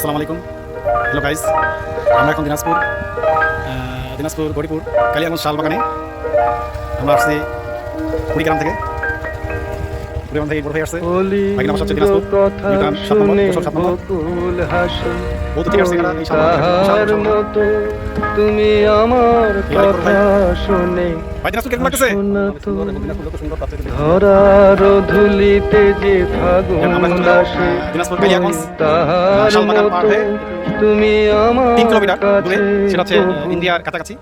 আসসালামু আলাইকুম। Hello guys আমরা এখন দিনাজপুর দিনাজপুর গরিপুর, কালিয়াগঞ্জ শালবাগানে। আমরা আসছি কুড়িগ্রাম থেকে। কুড়িগ্রাম থেকে বড় আসছে। দিনাজপুর। কথা সাত নম্বর, সাত নম্বর। বহুত ঠিক আসছে এখানে এই তুমি আমার কথা শুনে। ধরার ধুলিতে যে ফাগুন আসে তাহার মতো তুমি আমার তিন কিলোমিটার দূরে কাছে সেটা হচ্ছে ইন্ডিয়ার কাছাকাছি।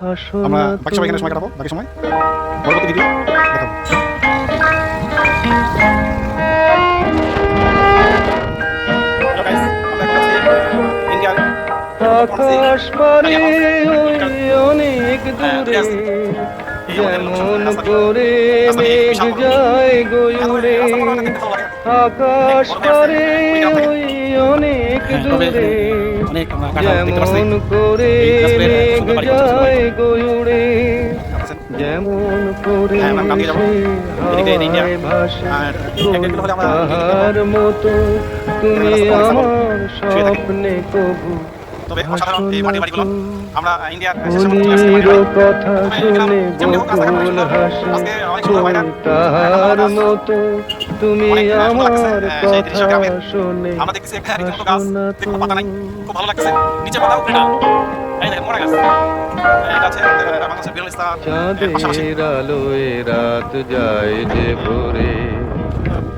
আমরা বাকি সময় এখানে সময় কাটাবো বাকি সময়। পরবর্তী ভিডিও দেখাবো। আকাশ পারে ওই অনেক দূরে যেমন করে। মেঘ যায় গয়ুরে। আকাশ পারে ওই অনেক দূরে। যেমন করে মেঘ। যায় গয়ুরে। যেমন করে তাহার মতো তুমি আমার স্বপ্নে কবু তবে অসাধারণ এই মাটির বাড়িগুলো আমরা ইন্ডিয়ার। কথা শুনে। হাসে। তাহার মতো তুমি আমার লাগছে, কথা শুনে। আমরা দেখতেছি একটা রীতিমতো গাছ তো পাতা নাই খুব ভালো লাগতেছে নিচে এই দেখেন গাছ। চাঁদের আলোয় রাত যায় যে ভোরে।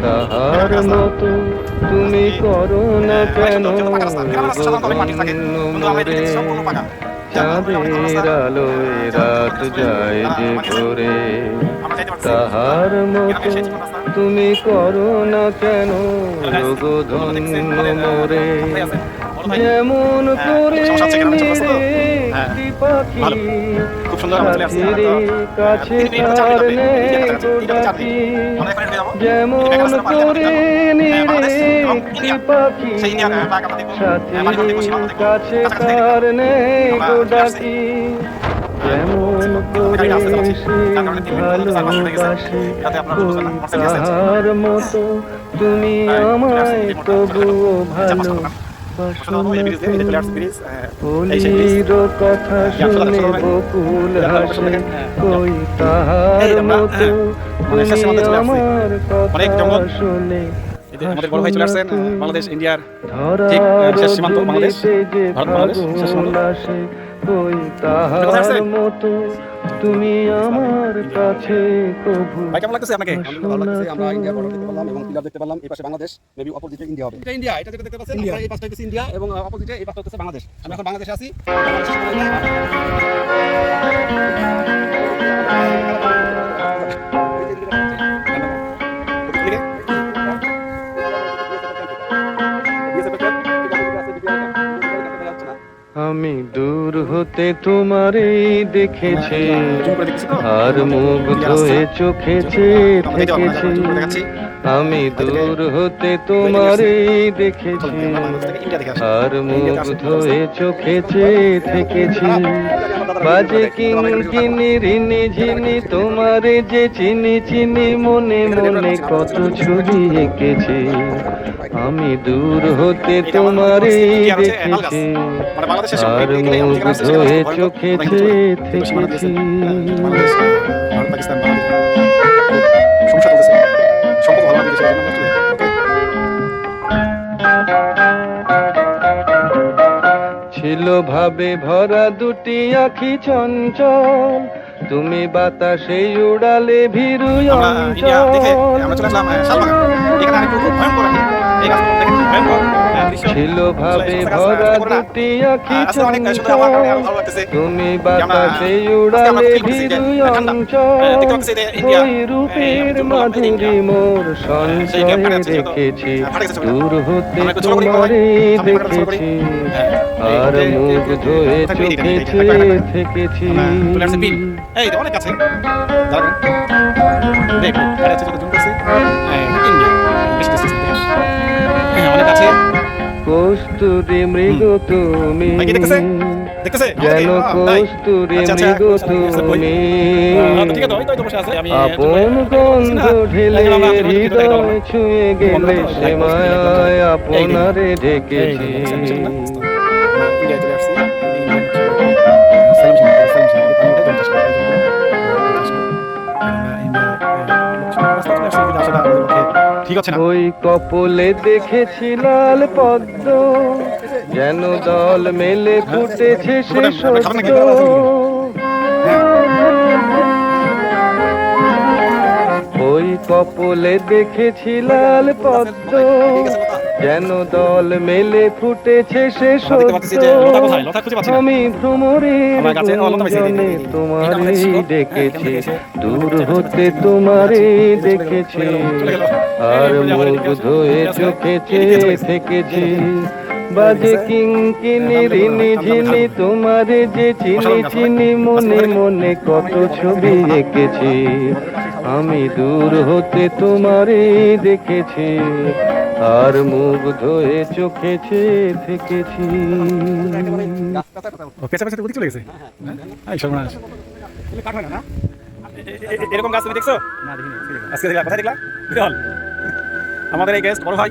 তাহার মতো তুমি করো না কেন? চাঁদের আলোয় রাত যায় যে ভোরে। তাহার মতো তুমি করো না কেন? রোগধন্য মোরে। যেমন করে নিরে একটি পাখি কাছে তার নেই যেমন করে একটি পাখি সাথীর কাছে তার নেই ডাকি যেমন করে সে ভালোবাসে তাহার মতো তুমি আমায় তবুও ভালো কথা শুনে বকুল হাসে কই তাহার মতো তুমি আমার কথা শুনে আমাদের বড় ভাই চলে আসছেন বাংলাদেশ ইন্ডিয়ার ঠিক, শেষ সীমান্ত বাংলাদেশ, ভারত বাংলাদেশ, শেষ ফাগুন সীমান্ত। তুমি আমার কাছে কবু। ভাই কেমন লাগতেছে আপনাকে? ভালো লাগতেছে আমরা ইন্ডিয়া বর্ডার দেখতে পেলাম এবং পিলার দেখতে পেলাম এই পাশে বাংলাদেশ মেবি অপোজিটে ইন্ডিয়া হবে। এটা ইন্ডিয়া এটা যেটা দেখতে পাচ্ছেন আমরা এই পাশটা হচ্ছে ইন্ডিয়া এবং অপোজিটে এই পাশটা হচ্ছে বাংলাদেশ। আমরা এখন বাংলাদেশে আছি। এদিকে? আমি দূর হতে তোমারে দেখেছি? আর মুখ হয়ে চোখেছে থেকেছি। আমি দূর হতে তোমারই দেখেছি। আর মুগ্ধ হয়ে চোখে চেয়ে থেকেছি বাজে কিন কিনি ঝিনি তোমারে যে চিনি চিনি মনে মনে কত ছবি এঁকেছি আমি দূর হতে তোমারই দেখেছি মানে আর হয়ে ভয়ঙ্কর চোখে চেয়ে। থেকেছি হ্যাঁ। সমস্যা ছিল ভাবে ভরা দুটি আখি চঞ্চল। তুমি বাতাসে উড়ালে ভিরু আমরা ছিল ভাবে ভরা। দুটি আখি। তুমি বাতাসে উড়ালে ঠান্ডা। অঞ্চল রূপের মাধুরী মোর সঞ্চয়ে আছে ছবিটা। দূর হতে করি। দেখেছি হ্যাঁ, আর যে- মুগ্ধ হয়ে চোখে। থেকেছি। এই অনেক। দাঁড়ান। দেখ, এটা হচ্ছে যত করছি। হ্যাঁ, অনেক কাছে। কস্তুরি মৃগ তুমি। দেখতেছে? দেখতেছে? কস্তুরী আচ্ছা, আচ্ছা, মৃগ আচ্ছা, তুমি। আপন গন্ধ ঢেলে হৃদয় ছুঁয়ে গেলে সে মায়ায় আপনারে ডেকেছি আছে না ওই কপলে দেখেছি লাল পদ্ম যেন দল মেলে ফুটেছে সে সত্য কপলে দেখেছি লাল পদ্ম যেন দল মেলে ফুটেছে সে সত্য আমি যে। তোমারে হ্যাঁ, কেমন দূর হতে তোমারে দেখেছি আর মুখ ধুয়ে। চোখে চেয়ে থেকেছি বাজে কিঙ্কিনি রিনি ঝিনি তোমারে যে চিনি চিনি মনে মনে কত ছবি এঁকেছি আমি দূর হতে তোমারে দেখেছি আর মুখ ধুয়ে চোখেছে চেয়ে থেকেছি। চলে গেছে? হ্যাঁ? এরকম গাছ তুমি দেখছ? আজকে দেখলা কোথায় দেখলা? আমাদের এই গেস্ট বড় ভাই।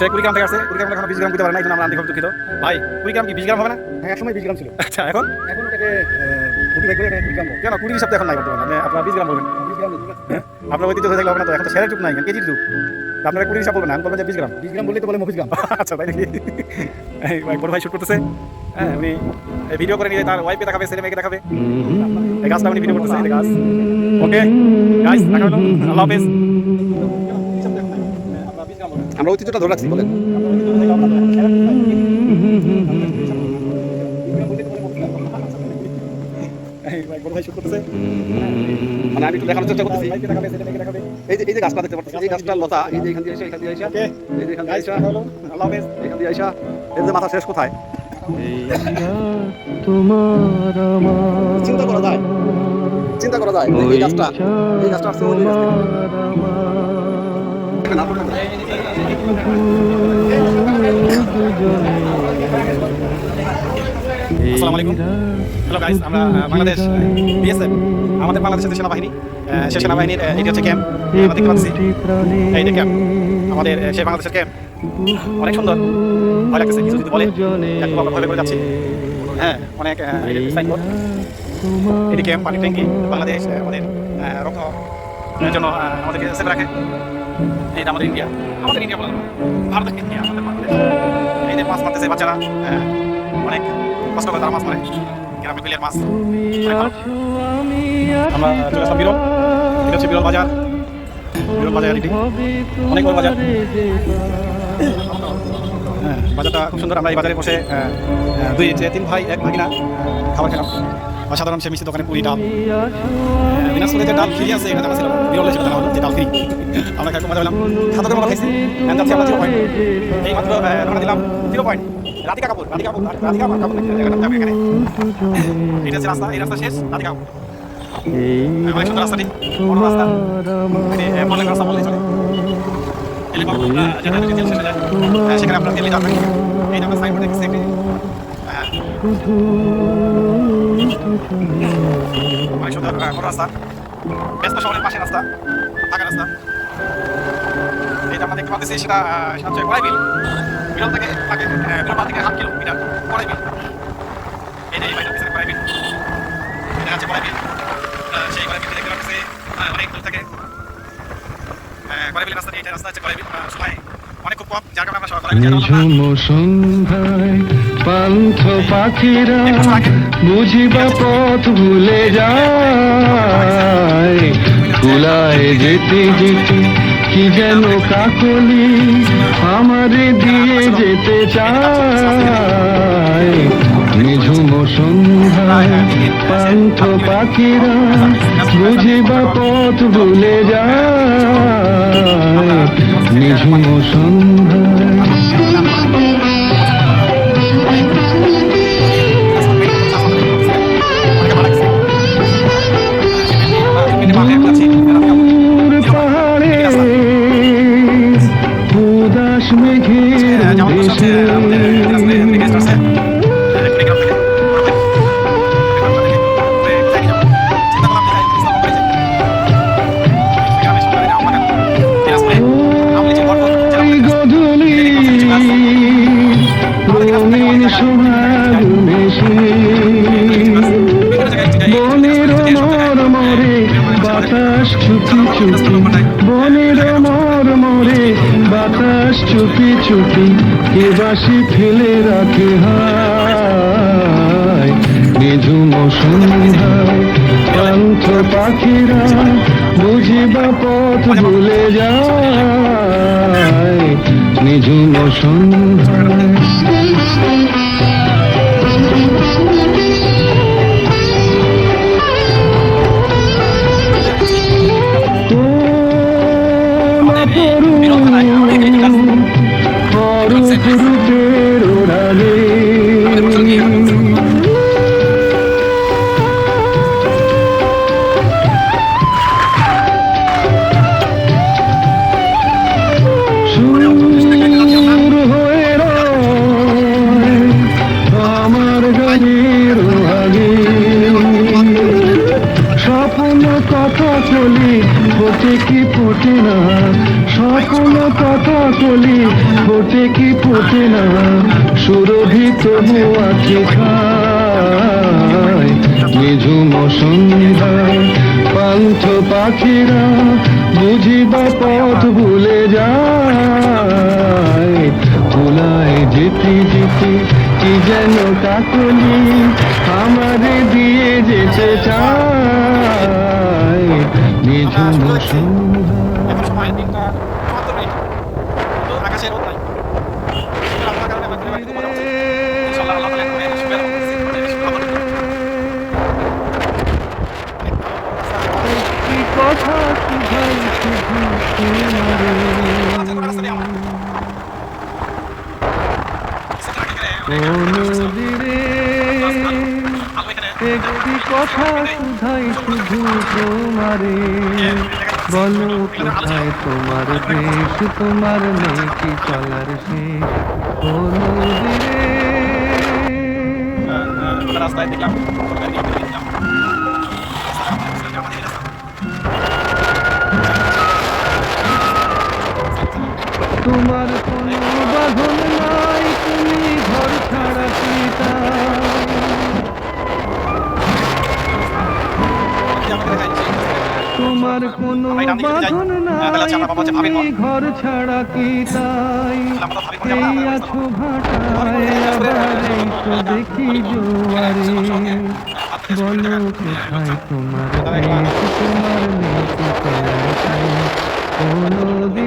সে কুড়ি গ্রাম থেকে আসছে কুড়ি গ্রাম এখন বিশ গ্রাম দিতে পারে না এই জন্য আমরা আনতে দুঃখিত। ভাই কুড়ি গ্রাম কি বিশ গ্রাম হবে না? হ্যাঁ একসময় বিশ গ্রাম ছিল। আচ্ছা এখন? এখন এটাকে কুড়ি বাই করে কুড়ি গ্রাম কেন কুড়ি হিসাব এখন নাই বর্তমানে আপনি আপনার বিশ গ্রাম বলবেন। বিশ গ্রাম আপনার ঐতিহ্য হয়ে থাকলে হবে না তো এখন তো সেরা যুগ নাই কেজির তা আপনারা কুড়ি হিসাব বলবেন আমি বলবেন যে বিশ গ্রাম। বিশ গ্রাম বললেই তো বলে মফিজ গ্রাম। আচ্ছা তাই নাকি? ভাই বড় ভাই শুট করতেছে। হ্যাঁ উনি ভিডিও করে নিয়ে তার ওয়াইফকে দেখাবে ছেলে মেয়েকে দেখাবে। এই গাছটা উনি ভিডিও করতেছে এই গাছ। ওকে দেখা হলো। আল্লাহ হাফেজ। আমরা ঐতিহ্যটা ধরে রাখছি বলেন মানে আমি একটু দেখানোর চেষ্টা করতেছি ওয়াইফকে দেখাবে ছেলে মেয়েকে দেখাবে এই যে এই যে গাছটা দেখতে পাচ্ছি এই গাছটা লতা এই যে এখান দিয়ে এসে এখান দিয়ে এসে এই যে এখান দিয়ে গাইস এসে দেখা হলো আল্লাহ হাফেজ এখান দিয়ে এসে এর যে মাথা শেষ কোথায় তোমার চিন্তা করা যায় চিন্তা করা যায় এই গাছটা এই গাছটা আসছে ওই গাছ থেকে। না, না, না। আসসালামু আলাইকুম। হ্যালো গাইস আমরা বাংলাদেশ বিএসএফ আমাদের বাংলাদেশের যে সেনাবাহিনী সেই সেনাবাহিনীর এটি হচ্ছে ক্যাম্প আমরা দেখতে পাচ্ছি। এই যে ক্যাম্প আমাদের সেই বাংলাদেশের ক্যাম্প। অনেক সুন্দর ভয় লাগতেছে কিছু যদি বলে একটু আমরা ভয় করে যাচ্ছি। হ্যাঁ অনেক সাইনবোর্ড এটি ক্যাম্প পানি ট্যাঙ্কি বাংলাদেশ আমাদের রক্ত আহ, আমাদেরকে সেভ রাখে। এইটা আমাদের ইন্ডিয়া আমাদের ইন্ডিয়া বলা যাবে না। ভারতের ইন্ডিয়া আমাদের বাংলাদেশ এই যে মাছ মারতেছে বাচ্চারা আহ, অনেক কষ্ট করে তারা মাছ মারে। গ্রামে বিলের মাছ। আমরা চলে আসলাম বিরল। এটা হচ্ছে বিরল বাজার। বিরল বাজার এটি। অনেক বড় বাজার। হ্যাঁ বাজারটা খুব সুন্দর। আমরা এই বাজারে বসে দুই তিন ভাই, এক ভাগিনা খাবার খেলাম। অসাধারণ সে মিষ্টি দোকানে পুরি, ডাল। দিনাজপুরে যে ডাল ফ্রি আছে, এটা জানা ছিল। বিরল জানা হলো যে ডাল ফ্রি আমরা খাই মজা পেলাম। খাইছি। এখন যাচ্ছি আমরা জিরো পয়েন্ট এই মাত্র দিলাম জিরো পয়েন্ট রাধিকা কাপুর রাধিকা কাপুর রাধিকা কাপুর কাপুর এখানে এটা হচ্ছে রাস্তা, এই রাস্তা শেষ, রাধিকা কাপুর। সুন্দর রাস্তাটি, বড় রাস্তা। এলিবাবু যাতায়াতের যে জেল শেষে যায় আহ, সেখানে আপনার দিল্লি যাবেন এই আমরা সাইনবোর্ডে দেখছি একটি আহ, অনেক সুন্দর আহ, বড় রাস্তা ব্যস্ত শহরের পাশে রাস্তা ফাঁকা রাস্তা এইটা আমরা দেখতে পাচ্ছি সেটা সেটা হচ্ছে কড়াইবিল বিরল থেকে থাকে বিরল থেকে হাফ কিলোমিটার কড়াইবিল রাস্তা সময় অনেক খুব কম যার কারণে আমরা সবাই পান্থ পাখিরা বুঝিবা পথ ভুলে যায়। কুলায় যেতে যেতে কি যেন কাকলি আমারে দিয়ে যেতে চায়। নিঝুম সন্ধ্যায় পান্থ পাখিরা বুঝিবা পথ ভুলে যায়। নিঝুম সন্ধ্যায় সোহাগুনে বনের মর মরে বাতাস চুপি চুপি। বনের মর মরে বাতাস চুপি চুপি। কে বাসি ফেলে রাখে হায়। নিঝুম সন্ধ্যায় পান্থ পাখিরা বুঝিবা পথ ভুলে যায়। নিঝুম সন্ধ্যায় আছে খায় নিঝুম পান্থ পাখিরা বুঝিবা পথ ভুলে যায়। ভুলায় যেতে যেতে, কি যেন কাকলি আমারে দিয়ে যেতে চায়। এখন একটি কথা শুধাই শুধু তোমারে বলো কোথায় তোমার দেশ তোমার নেই কি চলার শেষ ও নদীরে রাস্তায় দেখলাম তোমার কোনো বাঁধন নাই ঘর ছাড়া কি তাই এই আছো ভাটায় আবার তো দেখি জোয়ারে বলো কোথায় তোমার তোমার নেই কোথায় চলার